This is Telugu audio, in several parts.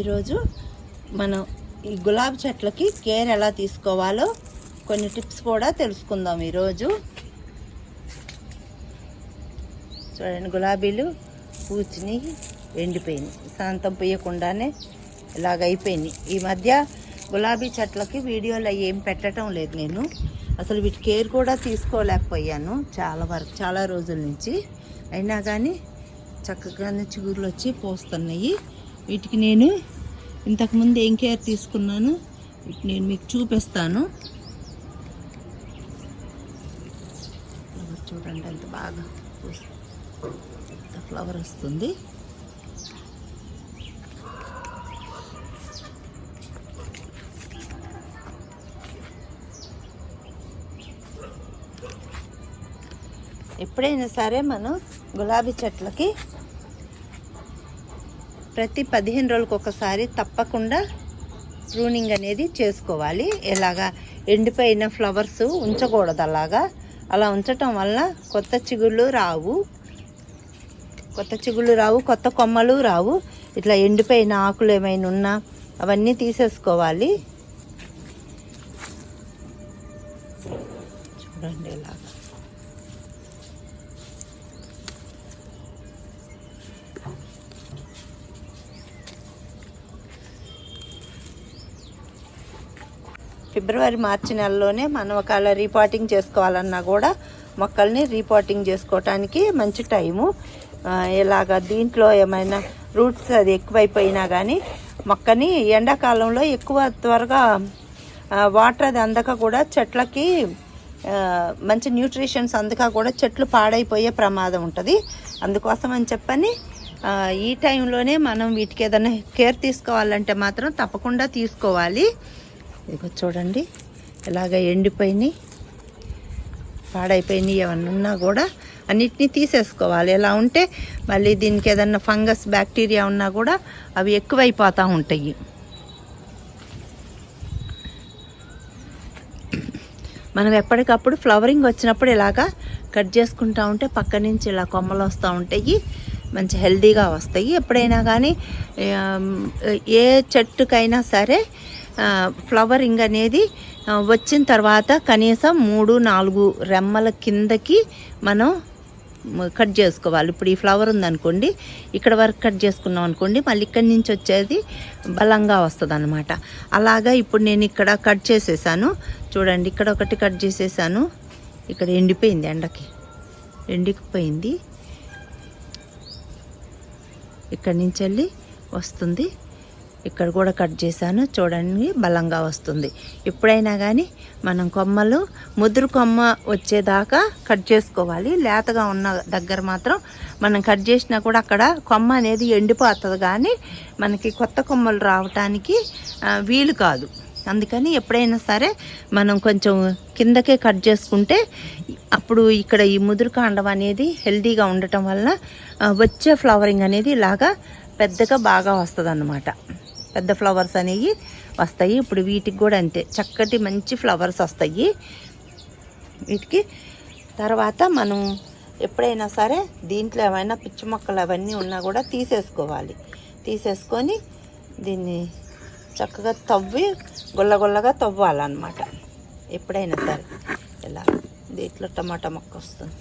ఈరోజు మనం ఈ గులాబీ చెట్లకి కేర్ ఎలా తీసుకోవాలో కొన్ని టిప్స్ కూడా తెలుసుకుందాం ఈరోజు. చూడండి గులాబీలు పూచిని ఎండిపోయినాయి. శాంతం పూయకుండానే ఇలాగ అయిపోయినాయి. ఈ మధ్య గులాబీ చెట్లకి వీడియోలు అవి ఏం పెట్టడం లేదు నేను. అసలు వీటి కేర్ కూడా తీసుకోలేకపోయాను చాలా వరకు చాలా రోజుల నుంచి. అయినా కానీ చక్కగానే చిగురులు వచ్చి పోస్తున్నాయి. వీటికి నేను ఇంతకుముందు ఏం కేర్ తీసుకున్నాను? వీటి నేను మీకు చూపిస్తాను. చూడండి ఎంత బాగా. ఎంత ఫ్లవర్ వస్తుంది. ఎప్పుడైనా సరే మనం గులాబీ చెట్లకి ప్రతి పదిహేను రోజులకు ఒకసారి తప్పకుండా ప్రూనింగ్ అనేది చేసుకోవాలి. ఇలాగా ఎండిపోయిన ఫ్లవర్స్ ఉంచకూడదు అలాగా అలా ఉంచటం వల్ల కొత్త చిగుళ్ళు రావు. కొత్త చిగుళ్ళు రావు కొత్త కొమ్మలు రావు. ఇట్లా ఎండిపోయిన ఆకులు ఏమైనా ఉన్నా అవన్నీ తీసేసుకోవాలి. చూడండి ఇలాగా ఫిబ్రవరి మార్చి నెలలోనే మనం ఒకవేళ రీపాటింగ్ చేసుకోవాలన్నా కూడా మొక్కల్ని రీపాటింగ్ చేసుకోవటానికి మంచి టైము. ఇలాగ దీంట్లో ఏమైనా రూట్స్ అది ఎక్కువైపోయినా కానీ మొక్కని ఎండాకాలంలో ఎక్కువ త్వరగా వాటర్ అది అందక కూడా చెట్లకి మంచి న్యూట్రిషన్స్ అందక కూడా చెట్లు పాడైపోయే ప్రమాదం ఉంటుంది. అందుకోసం అని చెప్పని ఈ టైంలోనే మనం వీటికి ఏదైనా కేర్ తీసుకోవాలంటే మాత్రం తప్పకుండా తీసుకోవాలి. ఇదిగో చూడండి ఇలాగ ఎండిపోయినాయి. పాడైపోయినాయి ఏమన్నా ఉన్నా కూడా అన్నిటినీ తీసేసుకోవాలి. ఎలా ఉంటే మళ్ళీ దీనికి ఏదన్నా ఫంగస్ బ్యాక్టీరియా ఉన్నా కూడా అవి ఎక్కువైపోతూ ఉంటాయి. మనం ఎప్పటికప్పుడు ఫ్లవరింగ్ వచ్చినప్పుడు ఇలాగా కట్ చేసుకుంటా ఉంటే పక్క నుంచి ఇలా కొమ్మలు వస్తూ ఉంటాయి. మంచి హెల్దీగా వస్తాయి. ఎప్పుడైనా కానీ ఏ చెట్టుకైనా సరే ఫ్లవరింగ్ అనేది వచ్చిన తర్వాత కనీసం మూడు నాలుగు రెమ్మల కిందకి మనం కట్ చేసుకోవాలి. ఇప్పుడు ఈ ఫ్లవర్ ఉందనుకోండి ఇక్కడ వరకు కట్ చేసుకున్నాం అనుకోండి మళ్ళీ ఇక్కడి నుంచి వచ్చేది బలంగా వస్తుంది అనమాట అలాగా ఇప్పుడు నేను ఇక్కడ కట్ చేసేసాను. చూడండి ఇక్కడ ఒకటి కట్ చేసేసాను. ఇక్కడ ఎండిపోయింది ఎండకి. ఎండిపోయింది. ఇక్కడి నుంచి వెళ్ళి వస్తుంది. ఇక్కడ కూడా కట్ చేశాను. చూడండి బలంగా వస్తుంది. ఎప్పుడైనా కానీ మనం కొమ్మలు ముదురు కొమ్మ వచ్చేదాకా కట్ చేసుకోవాలి. లేతగా ఉన్న దగ్గర మాత్రం మనం కట్ చేసినా కూడా అక్కడ కొమ్మ అనేది ఎండిపోతుంది కానీ మనకి కొత్త కొమ్మలు రావటానికి వీలు కాదు. అందుకని ఎప్పుడైనా సరే మనం కొంచెం కిందకే కట్ చేసుకుంటే అప్పుడు ఇక్కడ ఈ ముదురు కాండం అనేది హెల్తీగా ఉండటం వల్ల వచ్చే ఫ్లవరింగ్ అనేది ఇలాగా పెద్దగా బాగా వస్తుంది పెద్ద ఫ్లవర్స్ అనేవి వస్తాయి. ఇప్పుడు వీటికి కూడా అంతే. చక్కటి మంచి ఫ్లవర్స్ వస్తాయి. వీటికి తర్వాత మనం ఎప్పుడైనా సరే దీంట్లో ఏమైనా పిచ్చి మొక్కలు అవన్నీ ఉన్నా కూడా తీసేసుకోవాలి. తీసేసుకొని దీన్ని చక్కగా తవ్వి గుల్లగుల్లగా తవ్వాలన్నమాట. ఎప్పుడైనా సరే. ఇలా దీంట్లో టమాటా మొక్క వస్తుంది.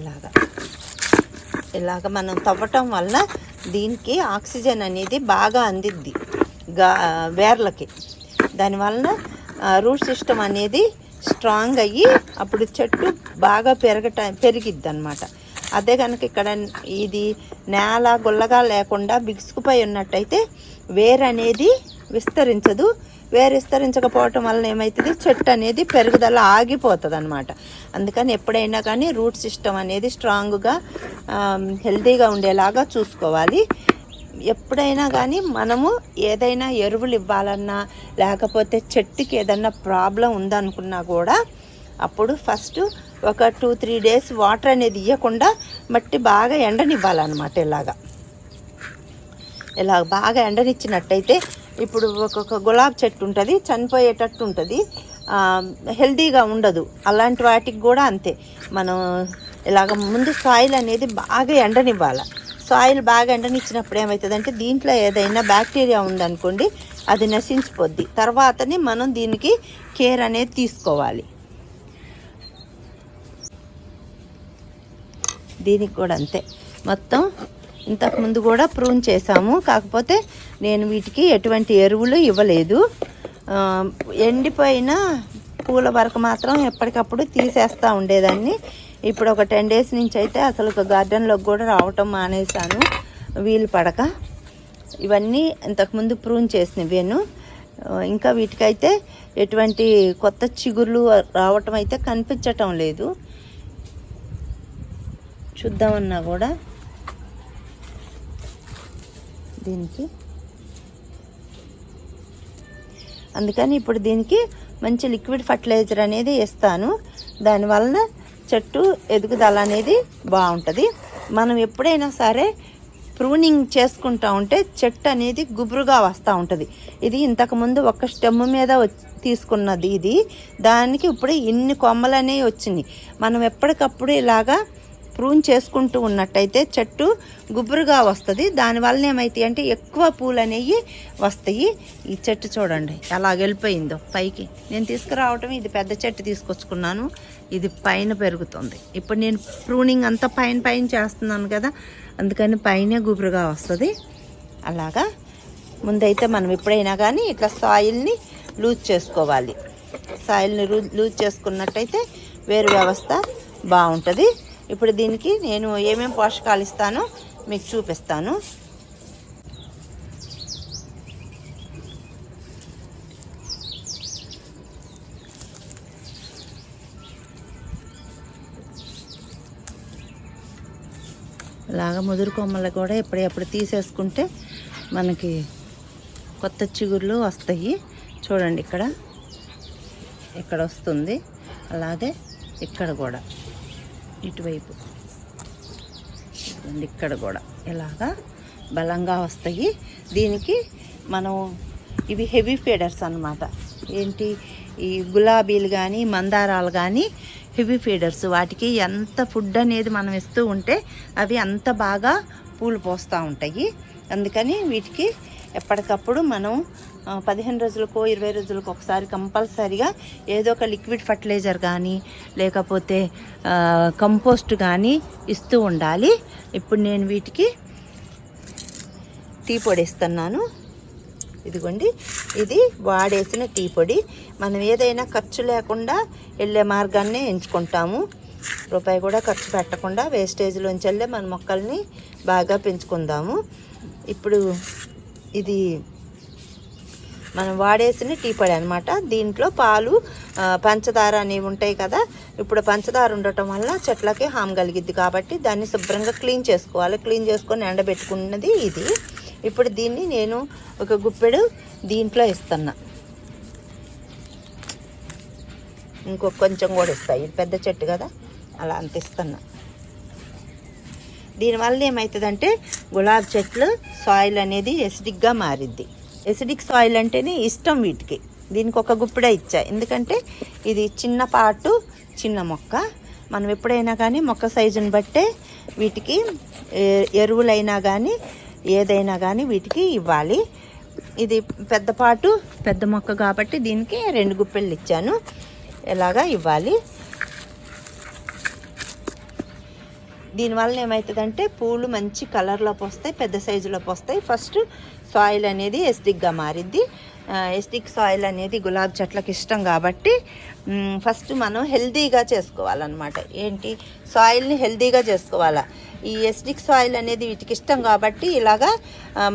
ఇలాగా. ఇలాగ మనం తవ్వటం వల్ల దీనికి ఆక్సిజన్ అనేది బాగా అందిద్ది. గా వేర్లకి. దానివలన రూట్ సిస్టమ్ అనేది స్ట్రాంగ్ అయ్యి అప్పుడు చెట్టు బాగా పెరగట పెరిగిద్ది అనమాట అదే కనుక ఇక్కడ ఇది నేల గుల్లగా లేకుండా బిగుసుకుపోయి ఉన్నట్టయితే వేరు అనేది విస్తరించదు. వేరు విస్తరించకపోవటం వలన ఏమవుతుంది చెట్టు అనేది పెరుగుదల ఆగిపోతుంది అనమాట అందుకని ఎప్పుడైనా కానీ రూట్ సిస్టమ్ అనేది స్ట్రాంగ్గా హెల్తీగా ఉండేలాగా చూసుకోవాలి. ఎప్పుడైనా కానీ మనము ఏదైనా ఎరువులు ఇవ్వాలన్నా లేకపోతే చెట్టుకి ఏదైనా ప్రాబ్లం ఉందనుకున్నా కూడా అప్పుడు ఫస్ట్ ఒక టూ త్రీ డేస్ వాటర్ అనేది ఇవ్వకుండా మట్టి బాగా ఎండనివ్వాలన్నమాట ఇలాగా. ఇలా బాగా ఎండనిచ్చినట్టయితే ఇప్పుడు ఒక్కొక్క గులాబీ చెట్టు ఉంటుంది చనిపోయేటట్టు ఉంటుంది. హెల్దీగా ఉండదు. అలాంటి వాటికి కూడా అంతే. మనం ఇలాగ ముందు సాయిల్ అనేది బాగా ఎండనివ్వాలి. సాయిల్ బాగా ఎండనిచ్చినప్పుడు ఏమవుతుందంటే దీంట్లో ఏదైనా బ్యాక్టీరియా ఉందనుకోండి అది నశించిపోద్ది. తర్వాతనే మనం దీనికి కేర్ అనేది తీసుకోవాలి. దీనికి కూడా అంతే. మొత్తం ఇంతకుముందు కూడా ప్రూన్ చేశాము. కాకపోతే నేను వీటికి ఎటువంటి ఎరువులు ఇవ్వలేదు. ఎండిపోయిన పూల వరకు మాత్రం ఎప్పటికప్పుడు తీసేస్తూ ఉండేదాన్ని. ఇప్పుడు ఒక టెన్ డేస్ నుంచి అయితే అసలు ఒక గార్డెన్లోకి కూడా రావటం మానేశాను. వీలు పడక. ఇవన్నీ ఇంతకుముందు ప్రూన్ చేసినవేను ఇంకా వీటికైతే ఎటువంటి కొత్త చిగుర్లు రావటం అయితే కనిపించటం లేదు. చూద్దామన్నా కూడా. దీనికి. అందుకని ఇప్పుడు దీనికి మంచి లిక్విడ్ ఫర్టిలైజర్ అనేది ఇస్తాను దానివలన చెట్టు ఎదుగుదల అనేది బాగుంటుంది. మనం ఎప్పుడైనా సరే ప్రూనింగ్ చేసుకుంటా ఉంటే చెట్టు అనేది గుబురుగా వస్తూ ఉంటుంది. ఇది ఇంతకుముందు ఒక స్టెమ్ మీద తీసుకున్నది ఇది. దానికి ఇప్పుడు ఇన్ని కొమ్మలు అనేవి వచ్చినాయి. మనం ఎప్పటికప్పుడు ఇలాగా ప్రూన్ చేసుకుంటూ ఉన్నట్టయితే చెట్టు గుబురుగా వస్తుంది. దానివల్ల ఏమైతాయి అంటే ఎక్కువ పూలు అనేవి వస్తాయి. ఈ చెట్టు చూడండి ఎలా వెళ్ళిపోయిందో పైకి. నేను తీసుకురావటం ఇది పెద్ద చెట్టు తీసుకొచ్చుకున్నాను. ఇది పైన పెరుగుతుంది. ఇప్పుడు నేను ప్రూనింగ్ అంతా పైన పైన చేస్తున్నాను కదా అందుకని పైనే గుబురుగా వస్తుంది. అలాగా ముందైతే మనం ఎప్పుడైనా కానీ ఇట్లా సాయిల్ని లూజ్ చేసుకోవాలి. సాయిల్ని లూజ్ చేసుకున్నట్టయితే వేరు వ్యవస్థ బాగుంటుంది. ఇప్పుడు దీనికి నేను ఏమేమి పోషకాలు ఇస్తానో మీకు చూపిస్తాను. ఇలాగ ముదురు కొమ్మలు కూడా ఎప్పుడెప్పుడు తీసేసుకుంటే మనకి కొత్త చిగుర్లు వస్తాయి. చూడండి ఇక్కడ. ఇక్కడ వస్తుంది. అలాగే ఇక్కడ కూడా. ఇటువైపు. ఇక్కడ కూడా. ఇలాగా బలంగా వస్తాయి. దీనికి మనం ఇవి హెవీ ఫీడర్స్ అన్నమాట. ఏంటి? ఈ గులాబీలు కానీ మందారాలు కానీ హెవీ ఫీడర్స్. వాటికి ఎంత ఫుడ్ అనేది మనం ఇస్తూ ఉంటే అవి అంత బాగా పూలు పోస్తూ ఉంటాయి. అందుకని వీటికి ఎప్పటికప్పుడు మనం పదిహేను రోజులకో ఇరవై రోజులకు ఒకసారి కంపల్సరీగా ఏదో ఒక లిక్విడ్ ఫర్టిలైజర్ కానీ లేకపోతే కంపోస్ట్ కానీ ఇస్తూ ఉండాలి. ఇప్పుడు నేను వీటికి టీ పొడి ఇస్తున్నాను. ఇదిగోండి. ఇది వాడేసిన టీ పొడి. మనం ఏదైనా ఖర్చు లేకుండా వెళ్ళే మార్గాన్నే ఎంచుకుంటాము. రూపాయి కూడా ఖర్చు పెట్టకుండా వేస్టేజ్లోంచి వెళ్ళే మన మొక్కల్ని బాగా పెంచుకుందాము. ఇప్పుడు ఇది మనం వాడేసిన టీ పొడి అనమాట దీంట్లో పాలు పంచదార అనేవి ఉంటాయి కదా. ఇప్పుడు పంచదార ఉండటం వల్ల చెట్లకి హామ్ కలిగిద్ది కాబట్టి దాన్ని శుభ్రంగా క్లీన్ చేసుకోవాలి. క్లీన్ చేసుకొని ఎండబెట్టుకున్నది ఇది. ఇప్పుడు దీన్ని నేను ఒక గుప్పెడు దీంట్లో ఇస్తున్నా. ఇంకొక కొంచెం కూడా ఇస్తాయి ఇది పెద్ద చెట్టు కదా. అలా అంత ఇస్తున్నా. దీనివల్ల ఏమవుతుందంటే గులాబీ చెట్లు సాయిల్ అనేది ఎసిడిక్గా మారిద్ది. ఎసిడిక్ సాయిల్ అంటేనే ఇష్టం వీటికి. దీనికి ఒక గుప్పిడే ఇచ్చా. ఎందుకంటే ఇది చిన్న పాటు చిన్న మొక్క. మనం ఎప్పుడైనా కానీ మొక్క సైజుని బట్టే వీటికి ఎరువులైనా కానీ ఏదైనా కానీ వీటికి ఇవ్వాలి. ఇది పెద్ద పాటు పెద్ద మొక్క కాబట్టి దీనికి రెండు గుప్పెళ్ళు ఇచ్చాను. ఎలాగా ఇవ్వాలి? దీనివల్ల ఏమవుతుందంటే పూలు మంచి కలర్లో పోస్తాయి పెద్ద సైజులో పోస్తాయి ఫస్ట్ సాయిల్ అనేది ఎస్టిక్గా మారిద్ది. ఎస్టిక్ సాయిల్ అనేది గులాబీ చెట్లకు ఇష్టం కాబట్టి ఫస్ట్ మనం హెల్దీగా చేసుకోవాలన్నమాట. ఏంటి? సాయిల్ని హెల్దీగా చేసుకోవాలా? ఈ ఎస్టిక్ సాయిల్ అనేది వీటికి ఇష్టం కాబట్టి ఇలాగా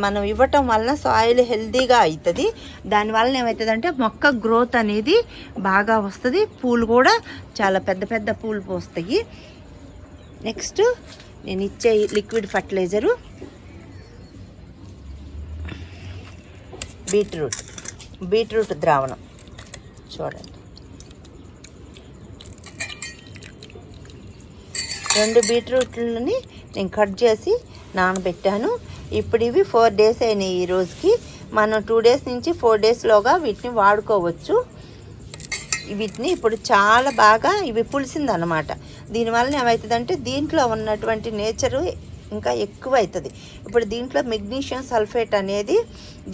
మనం ఇవ్వటం వలన సాయిల్ హెల్దీగా అవుతుంది దానివల్ల ఏమవుతుందంటే మొక్క గ్రోత్ అనేది బాగా వస్తుంది. పూలు కూడా చాలా పెద్ద పెద్ద పూలు పోస్తాయి. నెక్స్ట్ నేను ఇచ్చే లిక్విడ్ ఫర్టిలైజరు బీట్రూట్ బీట్రూట్ ద్రావణం. చూడండి. రెండు బీట్రూట్లని నేను కట్ చేసి నానబెట్టాను. ఇప్పుడు ఇవి ఫోర్ డేస్ అయినాయి ఈ రోజుకి. మనం టూ డేస్ నుంచి ఫోర్ డేస్లోగా వీటిని వాడుకోవచ్చు. వీటిని ఇప్పుడు చాలా బాగా ఇవి పులిసిందనమాట. దీనివల్ల ఏమవుతుందంటే దీంట్లో ఉన్నటువంటి నేచరు ఇంకా ఎక్కువ అవుతుంది ఇప్పుడు దీంట్లో మెగ్నీషియం సల్ఫేట్ అనేది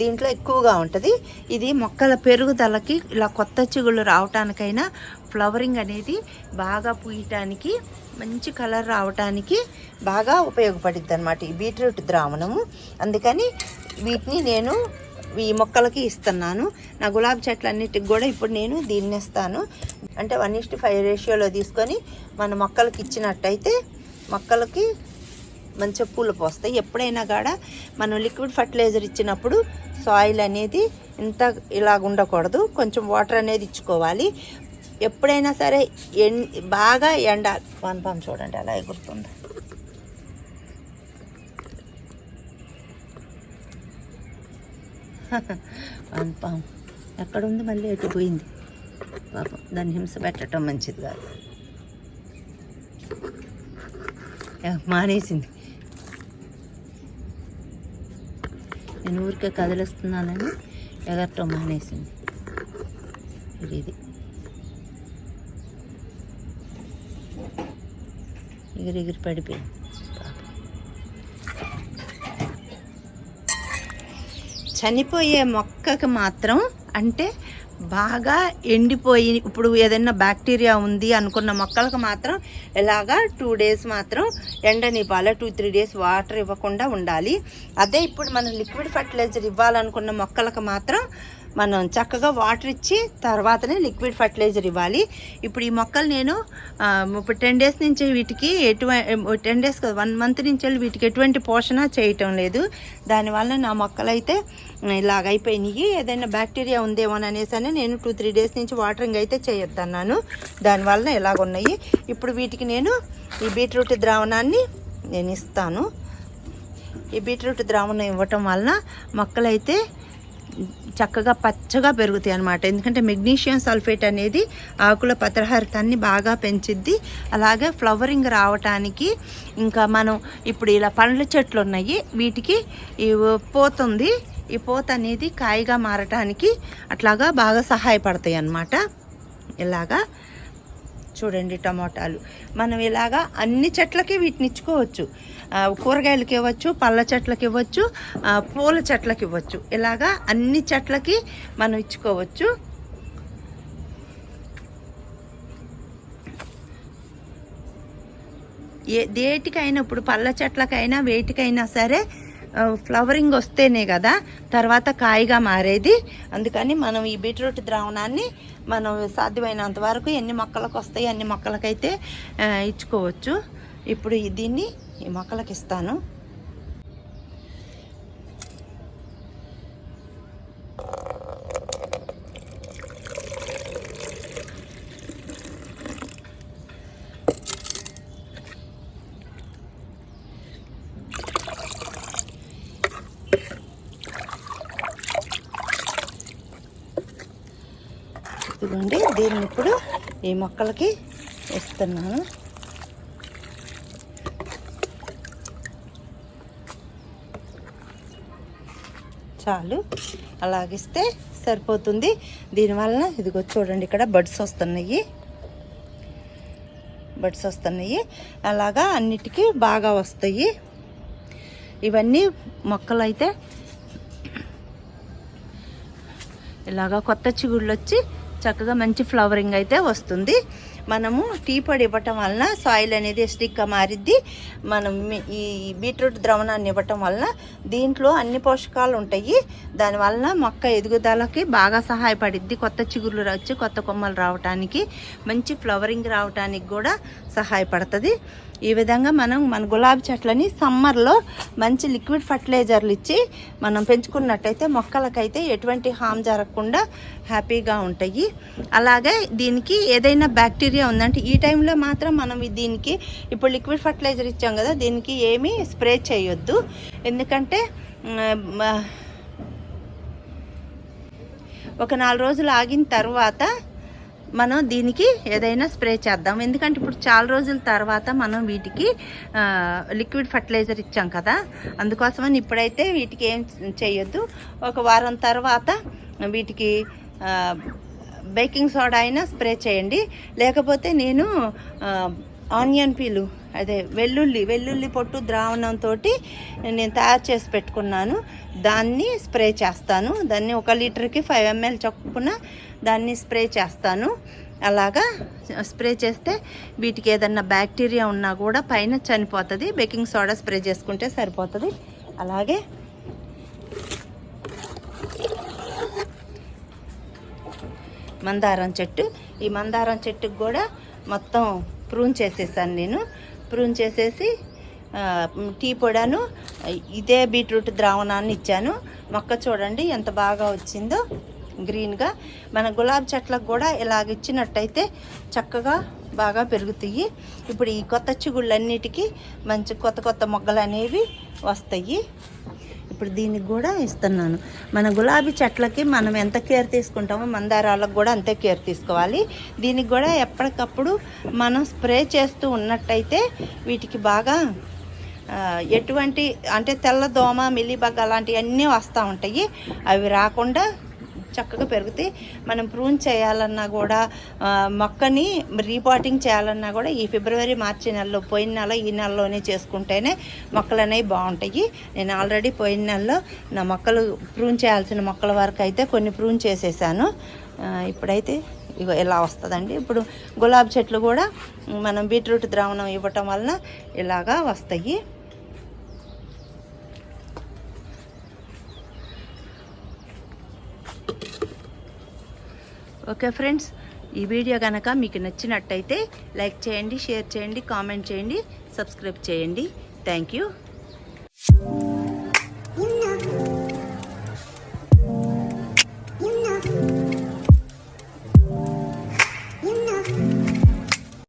దీంట్లో ఎక్కువగా ఉంటుంది. ఇది మొక్కల పెరుగుదలకి ఇలా కొత్త చిగుళ్ళు రావటానికైనా ఫ్లవరింగ్ అనేది బాగా పూయటానికి మంచి కలర్ రావటానికి బాగా ఉపయోగపడుద్ది అనమాట ఈ బీట్రూట్ ద్రావణము. అందుకని వీటిని నేను ఈ మొక్కలకి ఇస్తున్నాను. నా గులాబీ చెట్లన్నిటికి కూడా ఇప్పుడు నేను దీన్ని ఇస్తాను. అంటే వన్ ఇస్ట్ ఫైవ్ రేషియోలో తీసుకొని మన మొక్కలకి ఇచ్చినట్టయితే మొక్కలకి మంచిగా పూలు పోస్తాయి. ఎప్పుడైనా కూడా మనం లిక్విడ్ ఫర్టిలైజర్ ఇచ్చినప్పుడు సాయిల్ అనేది ఇంత ఇలాగ ఉండకూడదు. కొంచెం వాటర్ అనేది ఇచ్చుకోవాలి. ఎప్పుడైనా సరే ఎన్ బాగా ఎండ వన్ చూడండి అలా ఎగురుతుంది. One palm. ఎక్కడుంది మళ్ళీ? ఎటు పోయింది? పాపం దాన్ని హింస పెట్టడం మంచిది కాదు. మానేసింది. నేను ఊరికే కదిలిస్తున్నానని ఎగరటం మానేసింది. ఇది. ఇది ఎగిరి ఎగిరి పడిపోయింది. చనిపోయే మొక్కకి మాత్రం అంటే బాగా ఎండిపోయి ఇప్పుడు ఏదైనా బ్యాక్టీరియా ఉంది అనుకున్న మొక్కలకు మాత్రం ఇలాగా టూ డేస్ మాత్రం ఎండనివ్వాలి టూ త్రీ డేస్ వాటర్ ఇవ్వకుండా ఉండాలి. అదే ఇప్పుడు మనం లిక్విడ్ ఫర్టిలైజర్ ఇవ్వాలనుకున్న మొక్కలకు మాత్రం మనం చక్కగా వాటర్ ఇచ్చి తర్వాతనే లిక్విడ్ ఫర్టిలైజర్ ఇవ్వాలి. ఇప్పుడు ఈ మొక్కలు నేను ఇప్పుడు టెన్ డేస్ నుంచి వీటికి ఎటువంటి టెన్ డేస్ కదా వన్ మంత్ నుంచి వెళ్ళి వీటికి ఎటువంటి పోషణ చేయటం లేదు. దానివల్ల నా మొక్కలైతే ఇలాగ అయిపోయినాయి. ఏదైనా బ్యాక్టీరియా ఉందేమో అనేసి అని నేను టూ త్రీ డేస్ నుంచి వాటరింగ్ అయితే చేయొద్దన్నాను. దానివల్ల ఇలాగ ఉన్నాయి ఇప్పుడు వీటికి నేను ఈ బీట్రూట్ ద్రావణాన్ని నేను ఇస్తాను. ఈ బీట్రూట్ ద్రావణం ఇవ్వటం వలన మొక్కలైతే చక్కగా పచ్చగా పెరుగుతాయి అన్నమాట. ఎందుకంటే మెగ్నీషియం సల్ఫేట్ అనేది ఆకుల పత్రహారితాన్ని బాగా పెంచిద్ది. అలాగే ఫ్లవరింగ్ రావటానికి ఇంకా మనం ఇప్పుడు ఇలా పండ్ల చెట్లు ఉన్నాయి. వీటికి ఈ పోతుంది ఈ పోత అనేది కాయగా మారటానికి అట్లాగా బాగా సహాయపడతాయి అన్నమాట. ఇలాగా చూడండి టమోటాలు. మనం ఇలాగా అన్ని చెట్లకి వీటిని ఇచ్చుకోవచ్చు కూరగాయలకి ఇవ్వచ్చు పళ్ళ చెట్లకి ఇవ్వచ్చు పూల చెట్లకి ఇవ్వచ్చు. ఇలాగా అన్ని చెట్లకి మనం ఇచ్చుకోవచ్చు. ఏ దేటికైనా ఇప్పుడు పళ్ళ చెట్లకైనా వేటికైనా సరే ఫ్లవరింగ్ వస్తేనే కదా తర్వాత కాయగా మారేది. అందుకని మనం ఈ బీట్రూట్ ద్రావణాన్ని మనం సాధ్యమైనంత వరకు ఎన్ని మొక్కలకు వస్తాయి అన్ని మొక్కలకైతే ఇచ్చుకోవచ్చు. ఇప్పుడు దీన్ని ఈ మొక్కలకి ఇస్తాను. ఇదిగోండి దీన్ని ఇప్పుడు ఈ మొక్కలకి ఇస్తున్నాను చాలు. అలాగిస్తే సరిపోతుంది. దీనివలన ఇదిగో చూడండి ఇక్కడ బడ్స్ వస్తున్నాయి. బడ్స్ వస్తున్నాయి. అలాగా అన్నిటికీ బాగా వస్తాయి. ఇవన్నీ మొక్కలు అయితే ఇలాగా కొత్త చిగుళ్ళు వచ్చి చక్కగా మంచి ఫ్లవరింగ్ అయితే వస్తుంది. మనము టీ పొడి ఇవ్వటం వలన సాయిల్ అనేది స్టిక్గా మారిద్ది. మనం ఈ బీట్రూట్ ద్రవణాన్ని ఇవ్వటం వలన దీంట్లో అన్ని పోషకాలు ఉంటాయి. దానివలన మొక్క ఎదుగుదలకి బాగా సహాయపడిద్ది. కొత్త చిగుర్లు వచ్చి కొత్త కొమ్మలు రావటానికి మంచి ఫ్లవరింగ్ రావటానికి కూడా సహాయపడుతుంది. ఈ విధంగా మనం మన గులాబీ చెట్లని సమ్మర్లో మంచి లిక్విడ్ ఫర్టిలైజర్లు ఇచ్చి మనం పెంచుకున్నట్టయితే మొక్కలకైతే ఎటువంటి హామ్ జరగకుండా హ్యాపీగా ఉంటాయి. అలాగే దీనికి ఏదైనా బ్యాక్టీరియా ఉందంటే ఈ టైంలో మాత్రం మనం దీనికి ఇప్పుడు లిక్విడ్ ఫర్టిలైజర్ ఇచ్చాం కదా దీనికి ఏమీ స్ప్రే చేయొద్దు. ఎందుకంటే ఒక నాలుగు రోజులు ఆగిన తర్వాత మనం దీనికి ఏదైనా స్ప్రే చేద్దాం. ఎందుకంటే ఇప్పుడు చాలా రోజుల తర్వాత మనం వీటికి లిక్విడ్ ఫర్టిలైజర్ ఇచ్చాం కదా. అందుకోసమని ఇప్పుడైతే వీటికి ఏం చేయొద్దు. ఒక వారం తర్వాత వీటికి బేకింగ్ సోడా అయినా స్ప్రే చేయండి. లేకపోతే నేను ఆనియన్ పీలు అదే వెల్లుల్లి వెల్లుల్లి పొట్టు ద్రావణంతో నేను తయారు చేసి పెట్టుకున్నాను. దాన్ని స్ప్రే చేస్తాను. దాన్ని ఒక లీటర్కి ఫైవ్ ఎంఎల్ చొప్పున దాన్ని స్ప్రే చేస్తాను. అలాగా స్ప్రే చేస్తే వీటికి ఏదన్నా బ్యాక్టీరియా ఉన్నా కూడా పైన చనిపోతుంది. బేకింగ్ సోడా స్ప్రే చేసుకుంటే సరిపోతుంది. అలాగే మందారం చెట్టు. ఈ మందారం చెట్టుకు కూడా మొత్తం ప్రూన్ చేసేసాను నేను. ప్రూన్ చేసేసి టీ పొడాను ఇదే బీట్రూట్ ద్రావణాన్ని ఇచ్చాను. మొక్క చూడండి ఎంత బాగా వచ్చిందో గ్రీన్గా. మన గులాబీ చెట్లకు కూడా ఇలాగ ఇచ్చినట్టయితే చక్కగా బాగా పెరుగుతాయి. ఇప్పుడు ఈ కొత్త చిగుళ్ళన్నిటికీ మంచి కొత్త కొత్త మొగ్గలు అనేవి వస్తాయి. ఇప్పుడు దీనికి కూడా ఇస్తున్నాను. మన గులాబీ చెట్లకి మనం ఎంత కేర్ తీసుకుంటామో మందారాలకు కూడా అంతే కేర్ తీసుకోవాలి. దీనికి కూడా ఎప్పటికప్పుడు మనం స్ప్రే చేస్తూ ఉన్నట్టయితే వీటికి బాగా ఎటువంటి అంటే తెల్ల దోమ మిల్లిబగ్ అలాంటివన్నీ వస్తూ ఉంటాయి. అవి రాకుండా చక్కగా పెరుగుతాయి మనం ప్రూన్ చేయాలన్నా కూడా మొక్కని రీపాటింగ్ చేయాలన్నా కూడా ఈ ఫిబ్రవరి మార్చి నెలలో పోయిన నెల ఈ నెలలోనే చేసుకుంటేనే మొక్కలు అనేవి బాగుంటాయి. నేను ఆల్రెడీ పోయిన నెలలో నా మొక్కలు ప్రూన్ చేయాల్సిన మొక్కల వరకు అయితే కొన్ని ప్రూన్ చేసేసాను. ఇప్పుడైతే ఇగో ఇలా వస్తుందండి. ఇప్పుడు గులాబీ చెట్లు కూడా మనం బీట్రూట్ ద్రావణం ఇవ్వటం వలన ఇలాగా వస్తాయి. ఓకే ఫ్రెండ్స్ ఈ వీడియో కనుక మీకు నచ్చినట్టయితే లైక్ చేయండి షేర్ చేయండి కామెంట్ చేయండి సబ్స్క్రైబ్ చేయండి. Thank you.